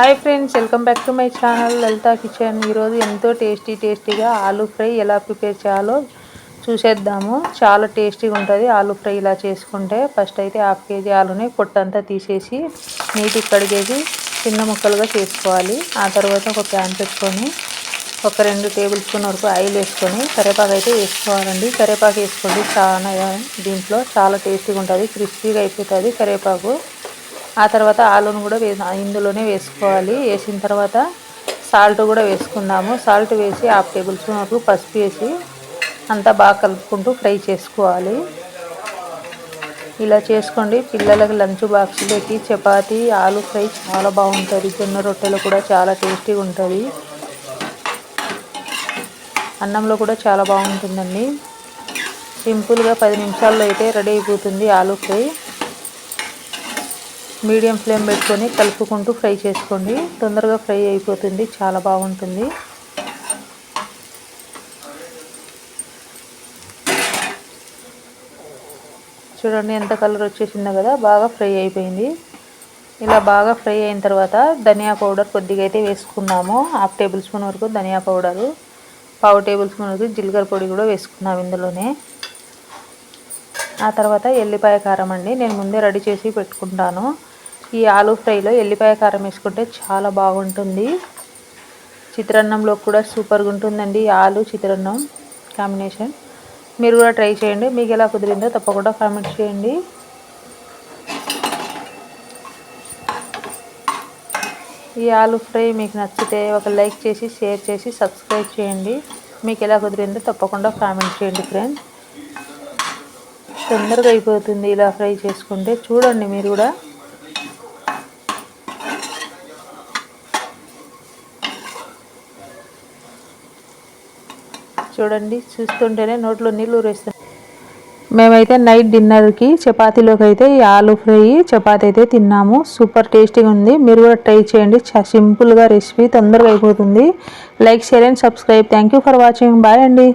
Hi friends welcome back to my channel Lalitha kitchen. ఈరోజు ఎంతో tasty టేస్టీగా aloo fry ఎలా ప్రిపేర్ చేయాలో చూసేద్దాము. చాలా టేస్టీగా ఉంటుంది ఆలూ ఫ్రై ఇలా చేసుకుంటే. ఫస్ట్ అయితే హాఫ్ కేజీ ఆలుని పొట్టంతా తీసేసి నీటికి కడిగేసి చిన్న ముక్కలుగా చేసుకోవాలి. ఆ తర్వాత ఒక ప్యాన్ పెట్టుకొని ఒక రెండు టేబుల్ స్పూన్ వరకు ఆయిల్ వేసుకొని కరివేపాకు అయితే వేసుకోవాలండి. కరివేపాకు వేసుకోండి చాలా దీంట్లో చాలా టేస్టీగా ఉంటుంది క్రిస్పీగా అయిపోతుంది కరివేపాకు. ఆ తర్వాత ఆలును కూడా వే ఇందులోనే వేసుకోవాలి. వేసిన తర్వాత సాల్ట్ కూడా వేసుకుందాము. సాల్ట్ వేసి హాఫ్ టేబుల్ స్పూన్ వరకు పసుపు వేసి అంతా బాగా కలుపుకుంటూ ఫ్రై చేసుకోవాలి. ఇలా చేసుకోండి. పిల్లలకి లంచ్ బాక్స్లోకి చపాతి ఆలు ఫ్రై చాలా బాగుంటుంది. జొన్న రొట్టెలు కూడా చాలా టేస్టీగా ఉంటుంది. అన్నంలో కూడా చాలా బాగుంటుందండి. సింపుల్గా పది నిమిషాల్లో అయితే రెడీ అయిపోతుంది ఆలు ఫ్రై. మీడియం ఫ్లేమ్ పెట్టుకొని కలుపుకుంటూ ఫ్రై చేసుకోండి. తొందరగా ఫ్రై అయిపోతుంది. చాలా బాగుంటుంది. చూడండి ఎంత కలర్ వచ్చేసిందో కదా బాగా ఫ్రై అయిపోయింది. ఇలా బాగా ఫ్రై అయిన తర్వాత ధనియా పౌడర్ కొద్దిగా అయితే వేసుకున్నాము. హాఫ్ టేబుల్ స్పూన్ వరకు ధనియా పౌడరు పావు టేబుల్ స్పూన్ వరకు జీలకర్ర పొడి కూడా వేసుకున్నాము ఇందులోనే. ఆ తర్వాత ఎల్లిపాయ కారం అండి. నేను ముందే రెడీ చేసి పెట్టుకుంటాను. ఈ ఆలు ఫ్రైలో ఎల్లిపాయ కారం వేసుకుంటే చాలా బాగుంటుంది. చిత్రాన్నంలో కూడా సూపర్గా ఉంటుందండి ఆలు చిత్రాన్నం కాంబినేషన్. మీరు కూడా ట్రై చేయండి. మీకు ఎలా కుదిరిందో తప్పకుండా కామెంట్ చేయండి. ఈ ఆలు ఫ్రై మీకు నచ్చితే ఒక లైక్ చేసి షేర్ చేసి సబ్స్క్రైబ్ చేయండి. మీకు ఎలా కుదిరిందో తప్పకుండా కామెంట్ చేయండి ఫ్రెండ్స్. తొందరగా అయిపోతుంది ఇలా ఫ్రై చేసుకుంటే. చూడండి మీరు కూడా. చూడండి చూస్తుంటేనే నోట్లో నీళ్ళు ఊరేస్తుంది. మేమైతే నైట్ డిన్నర్కి చపాతీలోకి అయితే ఈ ఆలూ ఫ్రై చపాతీ అయితే తిన్నాము. సూపర్ టేస్టీగా ఉంది. మీరు కూడా ట్రై చేయండి. సింపుల్గా రెసిపీ తొందరగా అయిపోతుంది. Like share and subscribe. Thank for watching. Bye అండి.